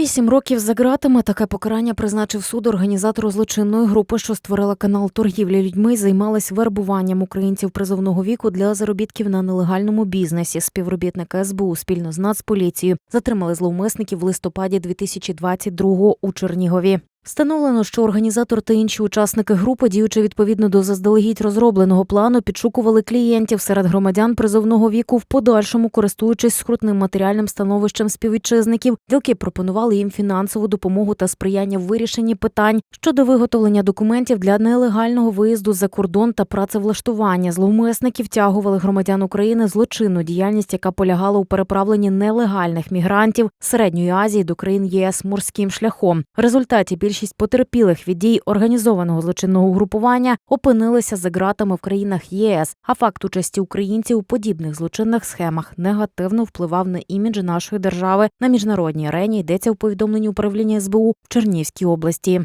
Вісім років за ґратами таке покарання призначив суд організатору злочинної групи, що створила канал торгівлі людьми, займалась вербуванням українців призовного віку для заробітків на нелегальному бізнесі. Співробітники СБУ спільно з Нацполіцією затримали зловмисників в листопаді 2022-го у Чернігові. Встановлено, що організатор та інші учасники групи, діючи відповідно до заздалегідь розробленого плану, підшукували клієнтів серед громадян призовного віку, в подальшому користуючись скрутним матеріальним становищем співвітчизників. Ділки пропонували їм фінансову допомогу та сприяння в вирішенні питань щодо виготовлення документів для нелегального виїзду за кордон та працевлаштування. Зловмисники втягували громадян України злочинну діяльність, яка полягала у переправленні нелегальних мігрантів середньої Азії до країн ЄС морським шляхом. В результаті більшість потерпілих від дій організованого злочинного групування опинилися за ґратами в країнах ЄС. А факт участі українців у подібних злочинних схемах негативно впливав на імідж нашої держави на міжнародній арені. Йдеться у повідомленні управління СБУ в Чернівській області.